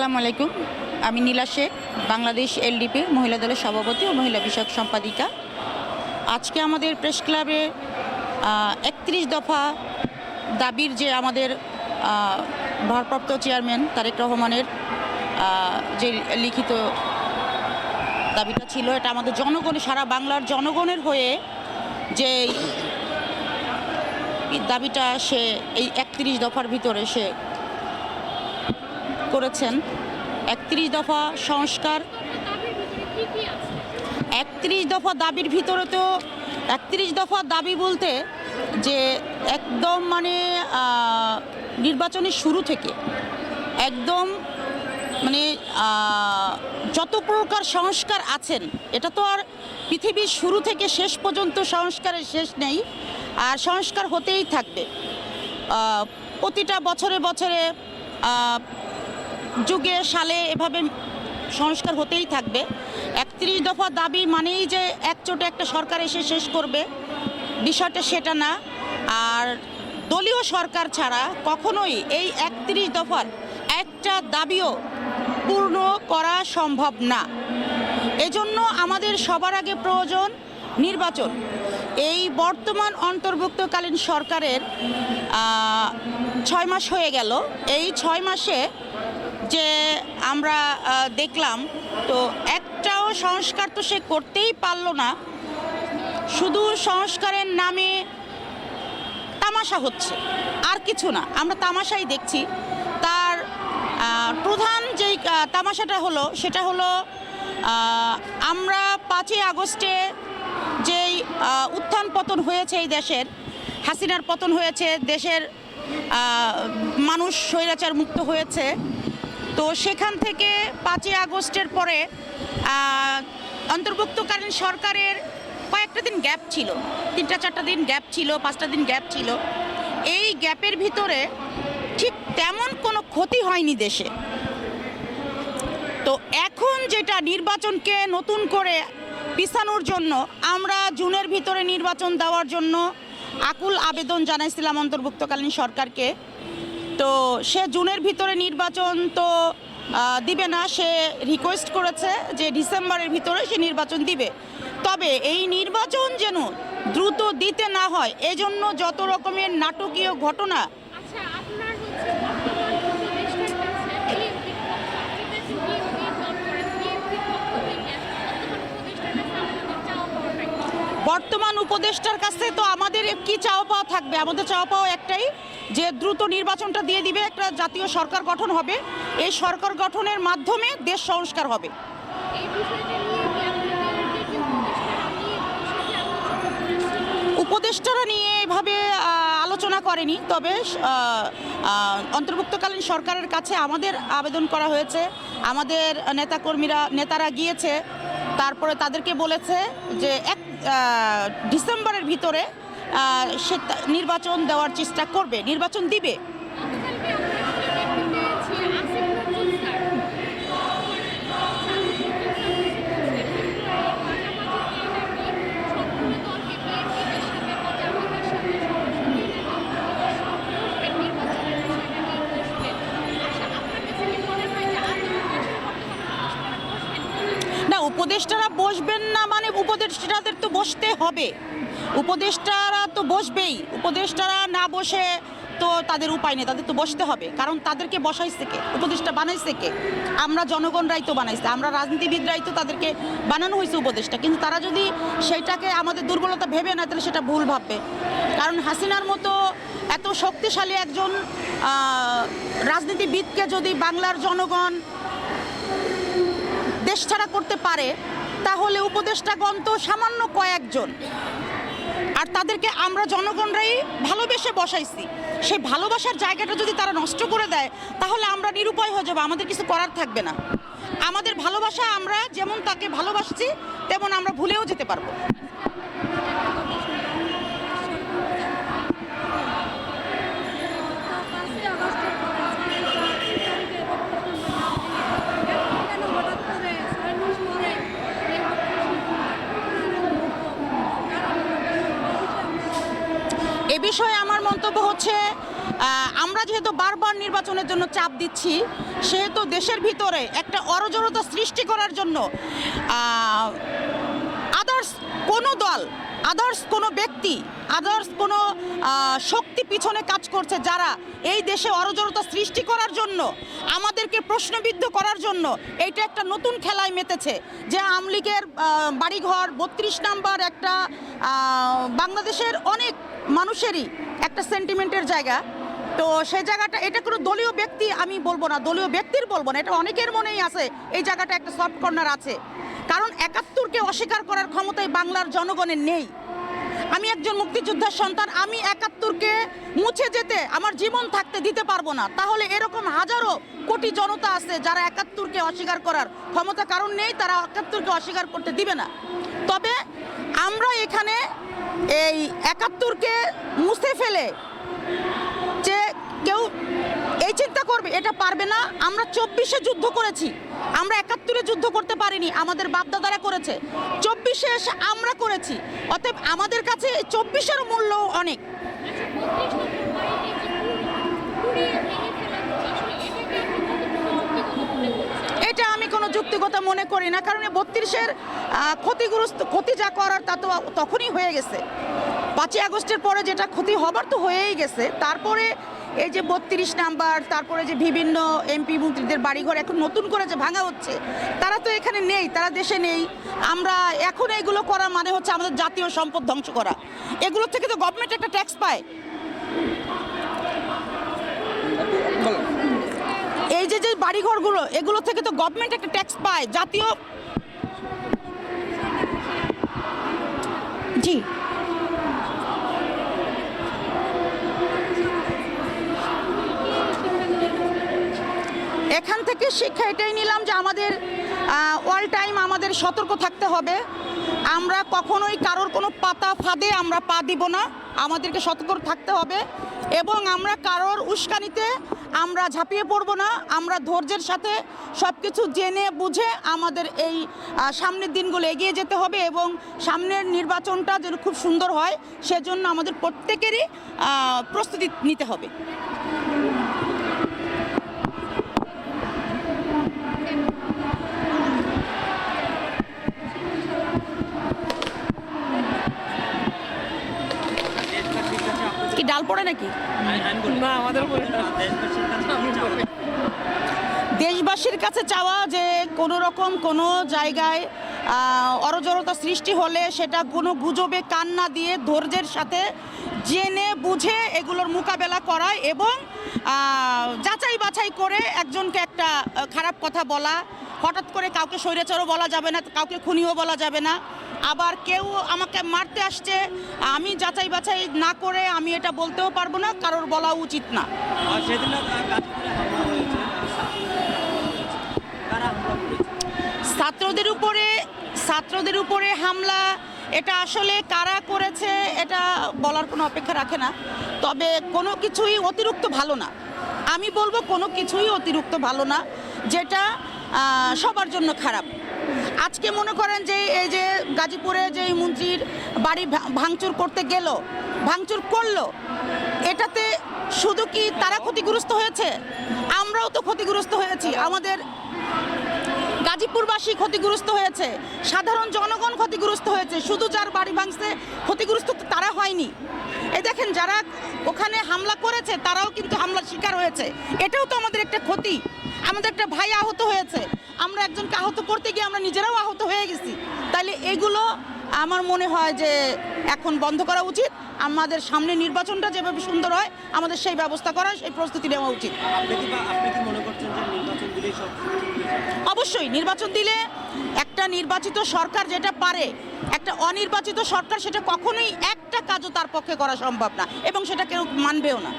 আসসালামু আলাইকুম। আমি নীলা শেখ, বাংলাদেশ এলডিপির মহিলা দলের সভাপতি ও মহিলা বিষয়ক সম্পাদিকা। আজকে আমাদের প্রেস ক্লাবে একত্রিশ দফা দাবির যে আমাদের ভারপ্রাপ্ত চেয়ারম্যান তারেক রহমানের যে লিখিত দাবিটা ছিল, এটা আমাদের জনগণ, সারা বাংলার জনগণের হয়ে যে দাবিটা সে এই একত্রিশ দফার ভিতরে সে করেছেন। একত্রিশ দফা সংস্কার। একত্রিশ দফা দাবির ভিতরে তো, একত্রিশ দফা দাবি বলতে যে একদম মানে নির্বাচনের শুরু থেকে একদম মানে যত প্রকার সংস্কার আছেন, এটা তো আর পৃথিবীর শুরু থেকে শেষ পর্যন্ত সংস্কারের শেষ নেই, আর সংস্কার হতেই থাকবে। প্রতিটা বছরে বছরে যুগে সালে এভাবে সংস্কার হতেই থাকবে। একত্রিশ দফা দাবি মানেই যে একচোটে একটা সরকার এসে শেষ করবে। বিষয়টা সেটা না। আর দলীয় সরকার ছাড়া কখনোই এই একত্রিশ দফার একটা দাবিও পূর্ণ করা সম্ভব না। এজন্য আমাদের সবার আগে প্রয়োজন নির্বাচন। এই বর্তমান অন্তর্ভুক্তকালীন সরকারের ছয় মাস হয়ে গেল। এই ছয় মাসে যে আমরা দেখলাম, তো একটাও সংস্কার তো সে করতেই পারল না। শুধু সংস্কারের নামে তামাশা হচ্ছে, আর কিছু না। আমরা তামাশাই দেখছি। তার প্রধান যেই তামাশাটা হলো, সেটা হলো আমরা পাঁচই আগস্টে যেই উত্থান পতন হয়েছে এই দেশের, হাসিনার পতন হয়েছে, দেশের মানুষ স্বৈরাচার মুক্ত হয়েছে তো সেখান থেকে পাঁচই আগস্টের পরে অন্তর্ভুক্তকালীন সরকারের কয়েকটা দিন গ্যাপ ছিল, তিনটা চারটা দিন গ্যাপ ছিল, পাঁচটা দিন গ্যাপ ছিল। এই গ্যাপের ভিতরে ঠিক তেমন কোনো ক্ষতি হয়নি দেশে। তো এখন যেটা নির্বাচনকে নতুন করে পিছানোর জন্য, আমরা জুনের ভিতরে নির্বাচন দেওয়ার জন্য আকুল আবেদন জানাইছিলাম অন্তর্ভুক্তকালীন সরকারকে। তো সে জুনের ভিতরে নির্বাচন তো দিবে না। সে রিকোয়েস্ট করেছে যে ডিসেম্বরের ভিতরে সে নির্বাচন দিবে। তবে এই নির্বাচন যেন দ্রুত দিতে না হয় এজন্য যত রকমের নাটকীয় ঘটনা আচ্ছা বর্তমান উপদেষ্টার কাছে তো আমাদের কি চাওয়া পাওয়া থাকবে? আমাদের চাওয়া পাওয়া একটাই যে দ্রুত নির্বাচনটা দিয়ে দিবে একটা জাতীয় সরকার গঠন হবে এই সরকার গঠনের মাধ্যমে দেশ সংস্কার হবে। উপদেষ্টারা নিয়ে এভাবে আলোচনা করেনি তবে অন্তর্ভুক্তকালীন সরকারের কাছে আমাদের আবেদন করা হয়েছে। আমাদের নেতাকর্মীরা নেতারা গিয়েছে তারপরে তাদেরকে বলেছে যে এক ডিসেম্বরের ভিতরে সে নির্বাচন দেওয়ার চেষ্টা করবে, নির্বাচন দিবে। উপদেষ্টারা বসবেন না মানে উপদেষ্টাদের তো বসতে হবে। উপদেষ্টারা তো বসবেই। উপদেষ্টারা না বসে তো তাদের উপায় নেই, তাদের তো বসতে হবে। কারণ তাদেরকে বসাইছে কে? উপদেষ্টা বানাইছে কে? আমরা জনগণরাই তো বানাইছে। আমরা রাজনীতিবিদরাই তো তাদেরকে বানানো হয়েছে উপদেষ্টা। কিন্তু তারা যদি সেইটাকে আমাদের দুর্বলতা ভেবে না তাহলে সেটা ভুল ভাববে। কারণ হাসিনার মতো এত শক্তিশালী একজন রাজনীতিবিদকে যদি বাংলার জনগণ দেশ ছাড়া করতে পারে, তাহলে উপদেষ্টাগণ তো সামান্য কয়েকজন। আর তাদেরকে আমরা জনগণরাই ভালোবেসে বসাইছি। সেই ভালোবাসার জায়গাটা যদি তারা নষ্ট করে দেয়, তাহলে আমরা নিরুপায় হয়ে যাব, আমাদের কিছু করার থাকবে না। আমাদের ভালোবাসা আমরা যেমন তাকে ভালোবাসছি, তেমন আমরা ভুলেও যেতে পারব পাঁচই আগস্টের পর আজকে তারিখে বক্তব্য এখন কেন হঠাৎ করে ছয় মাস পরে এই এ বিষয়ে আমার মন্তব্য হচ্ছে আমরা যেহেতু বারবার নির্বাচনের জন্য চাপ দিচ্ছি, সেহেতু দেশের ভিতরে একটা অরজরতা সৃষ্টি করার জন্য কোনো দল আদার্স কোনো ব্যক্তি আদার্স কোনো শক্তি পিছনে কাজ করছে যারা এই দেশে অরজরতা সৃষ্টি করার জন্য, আমাদেরকে প্রশ্নবিদ্ধ করার জন্য, এইটা একটা নতুন খেলায় মেতেছে যে আওয়ামী লীগের বাড়িঘর বত্রিশ নাম্বার একটা বাংলাদেশের অনেক মানুষেরই একটা সেন্টিমেন্টের জায়গা। তো সেই জায়গাটা, এটা কোনো দলীয় ব্যক্তি আমি বলব না, দলীয় ব্যক্তির বলব না, এটা অনেকের মনেই আছে, এই জায়গাটা একটা সফট কর্নার আছে। কারণ একাত্তরকে অস্বীকার করার ক্ষমতাই বাংলার জনগণের নেই। আমি একজন মুক্তিযোদ্ধার সন্তান, আমি একাত্তরকে মুছে যেতে, আমার জীবন থাকতে দিতে পারব না। তাহলে এরকম হাজারো কোটি জনতা আছে যারা একাত্তরকে অস্বীকার করার ক্ষমতা, কারণ নেই, তারা একাত্তরকে অস্বীকার করতে দিবে না। তবে আমরা এখানে এই একাত্তরকে মুছে ফেলে কেউ এই চিন্তা করবে, এটা পারবে না। আমরা চব্বিশে যুদ্ধ করেছি, আমরা একাত্তরে যুদ্ধ করতে পারিনি, আমাদের বাপদাদারা করেছে। চব্বিশে এসে আমরা করেছি, অতএব আমাদের কাছে চব্বিশের মূল্য অনেক। এটা আমি কোনো যুক্তিগত মনে করি না, কারণ বত্রিশের ক্ষতিগ্রস্ত, ক্ষতি যা করার তা তো তখনই হয়ে গেছে। পাঁচই আগস্টের পরে যেটা ক্ষতি হবার তো হয়েই গেছে, তারপরে এই যে বত্রিশ নাম্বার, তারপরে যে বিভিন্ন এমপি মন্ত্রীদের বাড়িঘর এখন নতুন করে যে ভাঙা হচ্ছে, তারা তো এখানে নেই, তারা দেশে নেই। আমরা এখন এগুলো করা মানে হচ্ছে আমাদের জাতীয় সম্পদ ধ্বংস করা। এগুলো থেকে তো গভর্নমেন্ট একটা ট্যাক্স পায়। এই যে যে বাড়িঘরগুলো, এগুলো থেকে তো গভর্নমেন্ট একটা ট্যাক্স পায়, জাতীয় জি। এখান থেকে শিক্ষা এটাই নিলাম যে আমাদের অল টাইম আমাদের সতর্ক থাকতে হবে। আমরা কখনোই কারোর কোনো পাতা ফাঁদে আমরা পা দিব না, আমাদেরকে সতর্ক থাকতে হবে। এবং আমরা কারোর উস্কানিতে আমরা ঝাঁপিয়ে পড়ব না, আমরা ধৈর্যের সাথে সব কিছু জেনে বুঝে আমাদের এই সামনের দিনগুলো এগিয়ে যেতে হবে এবং সামনের নির্বাচনটা যেন খুব সুন্দর হয়, সেজন্য আমাদের প্রত্যেকেরই প্রস্তুতি নিতে হবে। কি ডাল পড়ে নাকি? না আমাদের দেশবাসীর কাছে চাওয়া যে কোনো রকম কোনো জায়গায় অরজরতা সৃষ্টি হলে সেটা কোনো গুজবে কান না দিয়ে ধৈর্যের সাথে জেনে বুঝে এগুলোর মোকাবেলা করা এবং যাচাই বাছাই করে একজনকে একটা খারাপ কথা বলা হঠাৎ করে কাউকে স্বৈরাচারও বলা যাবে না কাউকে খুনিও বলা যাবে না। আবার কেউ আমাকে মারতে আসছে আমি যাচাই বাছাই না করে আমি এটা বলতেও পারব না কারোর বলা উচিত না? ছাত্রদের উপরে ছাত্রদের উপরে হামলা এটা আসলে কারা করেছে এটা বলার কোনো অপেক্ষা রাখে না। তবে কোনো কিছুই অতিরিক্ত ভালো না। আমি বলব কোনো কিছুই অতিরিক্ত ভালো না যেটা সবার জন্য খারাপ। আজকে মনে করেন যে এই যে গাজীপুরে যে মন্ত্রীর বাড়ি ভাঙচুর করতে গেল, ভাঙচুর করল, এটাতে শুধু কি তারা ক্ষতিগ্রস্ত হয়েছে? আমরাও তো ক্ষতিগ্রস্ত হয়েছি। আমাদের গাজীপুরবাসী ক্ষতিগ্রস্ত হয়েছে, সাধারণ জনগণ ক্ষতিগ্রস্ত হয়েছে, শুধু যার বাড়ি ভাঙছে, ক্ষতিগ্রস্ত তারা হয়নি। এ দেখেন, যারা ওখানে হামলা করেছে, তারাও কিন্তু হামলার শিকার হয়েছে। এটাও তো আমাদের একটা ক্ষতি। আমাদের একটা ভাই আহত হয়েছে। আমরা একজনকে আহত করতে গিয়ে আমরা নিজেরাও আহত হয়ে গেছি। তাহলে এগুলো আমার মনে হয় যে এখন বন্ধ করা উচিত। আমাদের সামনে নির্বাচনটা যেভাবে সুন্দর হয় আমাদের সেই ব্যবস্থা করা সেই প্রস্তুতি নেওয়া উচিত? অবশ্যই নির্বাচন দিলে একটা নির্বাচিত সরকার যেটা পারে একটা অনির্বাচিত সরকার সেটা কখনোই একটা কাজও তার পক্ষে করা সম্ভব না এবং সেটা কেউ মানবেও না।